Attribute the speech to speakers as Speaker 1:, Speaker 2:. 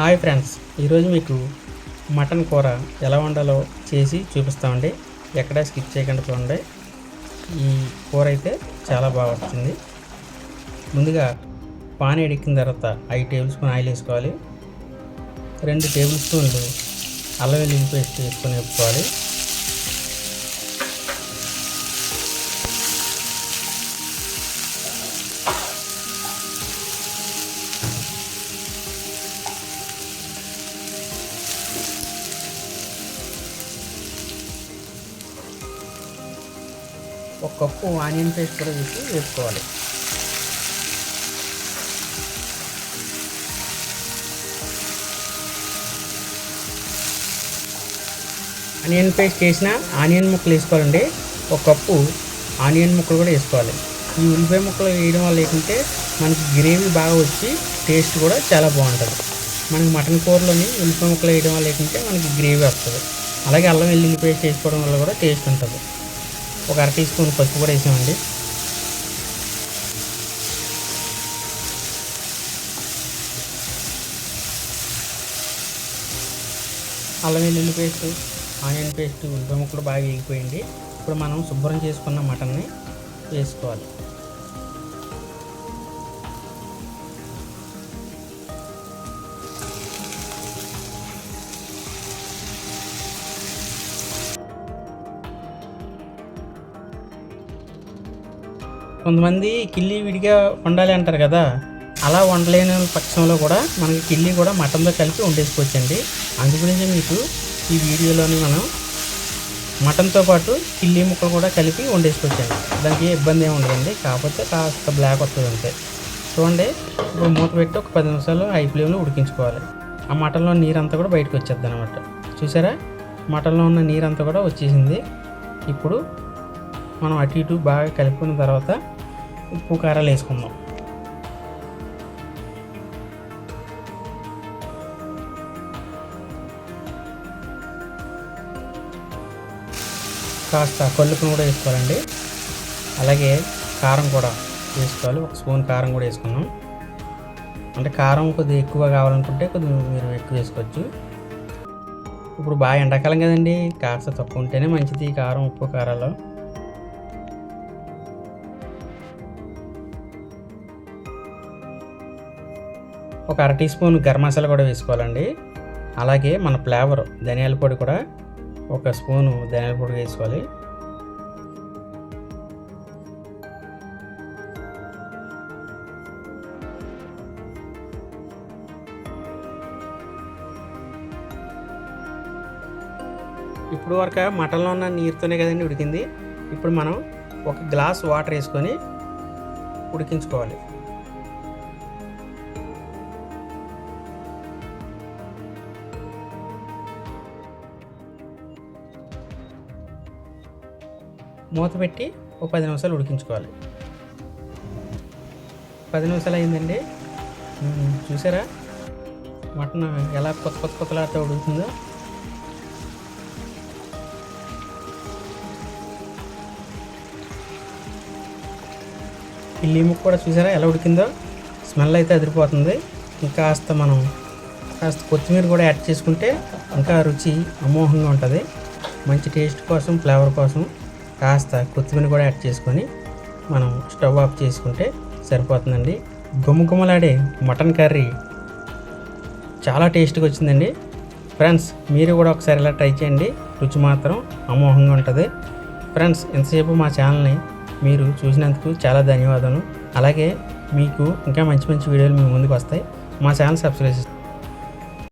Speaker 1: Hi friends ఈరోజు మీకు mutton కూర ఎలా వండాలో చేసి చూపిస్తామండి. ఎక్కడా స్కిప్ చేయకుండా చూడండి. ఈ కూర అయితే చాలా బాగా వచ్చింది. ముందుగా పానీ ఎడిక్కిన తర్వాత ఐదు టేబుల్ స్పూన్ ఆయిల్ వేసుకోవాలి. రెండు టేబుల్ స్పూన్లు అల్లం వెల్లుల్లి పేస్ట్ వేసుకొని వేసుకోవాలి ఒక కప్పు ఆనియన్ పేస్ట్ కూడా వేసి వేసుకోవాలి. ఆనియన్ పేస్ట్ వేసిన ఆనియన్ ముక్కలు వేసుకోవాలండి. ఒక కప్పు ఆనియన్ ముక్కలు కూడా వేసుకోవాలి. ఈ ఉల్లిపాయ ముక్కలు వేయడం వల్ల ఏంటంటే మనకి గ్రేవీ బాగా వచ్చి టేస్ట్ కూడా చాలా బాగుంటుంది. మనకి మటన్ కూరలోని ఉల్లిపాయ ముక్కలు వేయడం వల్ల ఏంటంటే మనకి గ్రేవీ వస్తుంది. అలాగే అల్లం వెల్లుల్లి పేస్ట్ వేసుకోవడం వల్ల కూడా టేస్ట్ ఉంటుంది. ఒక అర టీ స్పూన్ పసుపు కూడా వేసామండి. అల్లం వెల్లుల్లి పేస్ట్ ఆనియన్ పేస్ట్ ఉల్లిపాయ కూడా బాగా వేగిపోయింది. ఇప్పుడు మనం శుభ్రం చేసుకున్న మటన్ని వేసుకోవాలి. కొంతమంది కిల్లి విడిగా వండాలి అంటారు కదా అలా వండలేని పక్షంలో కూడా మనకి కిల్లి కూడా మటన్తో కలిపి వండేసుకోవచ్చండి. అందుగురించి మీకు ఈ వీడియోలోని మనం మటన్తో పాటు కిల్లి ముక్కలు కూడా కలిపి వండేసుకోవచ్చండి. దానికి ఏ ఇబ్బంది ఏమి ఉండదండి. కాకపోతే కాస్త బ్లాక్ వస్తుంది అంతే. చూడండి ఇప్పుడు మూత పెట్టి ఒక పది నిమిషాలు హై ఫ్లేమ్లో ఉడికించుకోవాలి. ఆ మటన్లో నీరంతా కూడా బయటకు వచ్చేద్ది అనమాట చూసారా? మటన్లో ఉన్న నీరంతా కూడా వచ్చేసింది. ఇప్పుడు మనం అటు ఇటు బాగా కలుపుకున్న తర్వాత ఉప్పు కారాలు వేసుకుందాం. కాస్త కల్లుపును కూడా వేసుకోవాలండి. అలాగే కారం కూడా వేసుకోవాలి. ఒక స్పూన్ కారం కూడా వేసుకున్నాం అంటే కారం కొద్దిగా ఎక్కువ కావాలనుకుంటే కొద్దిగా మీరు ఎక్కువ వేసుకోవచ్చు. ఇప్పుడు బాగా ఎండాకాలం కదండి. కాస్త తక్కువ ఉంటేనే మంచిది కారం ఉప్పు కారాలు. ఒక అర టీ స్పూన్ గరం మసాలా కూడా వేసుకోవాలండి. అలాగే మన ఫ్లేవర్ ధనియాల పొడి కూడా ఒక స్పూను ధనియాల పొడి వేసుకోవాలి. ఇప్పుడు వరకు మటన్లో ఉన్న నీరుతోనే కదండి ఉడికింది. ఇప్పుడు మనం ఒక గ్లాస్ వాటర్ వేసుకొని ఉడికించుకోవాలి. మూత పెట్టి ఒక పది నిమిషాలు ఉడికించుకోవాలి. పది నిమిషాలు అయిందండి. చూసారా? మటన్ ఎలా కొత్త కొత్త కొత్తలాడుతూ ఉడుకుతుందో. ఈ ముక్క కూడా చూసారా ఎలా ఉడికిందో? స్మెల్ అయితే అదిరిపోతుంది. ఇంకా కాస్త మనం కాస్త కొత్తిమీర కూడా యాడ్ చేసుకుంటే ఇంకా రుచి అమోఘంగా ఉంటుంది. మంచి టేస్ట్ కోసం ఫ్లేవర్ కోసం. కాస్త కొత్తిమీర కూడా యాడ్ చేసుకొని మనం స్టవ్ ఆఫ్ చేసుకుంటే సరిపోతుందండి. గుమగుమలాడే మటన్ కర్రీ చాలా టేస్ట్గా వచ్చిందండి. ఫ్రెండ్స్ మీరు కూడా ఒకసారి ఇలా ట్రై చేయండి. రుచి మాత్రం అమోఘంగా ఉంటుంది. ఫ్రెండ్స్ ఇంతసేపు మా ఛానల్ని మీరు చూసినందుకు చాలా ధన్యవాదాలు అలాగే మీకు ఇంకా మంచి మంచి వీడియోలు మీ ముందుకు వస్తాయి. మా ఛానల్ సబ్స్క్రైబ్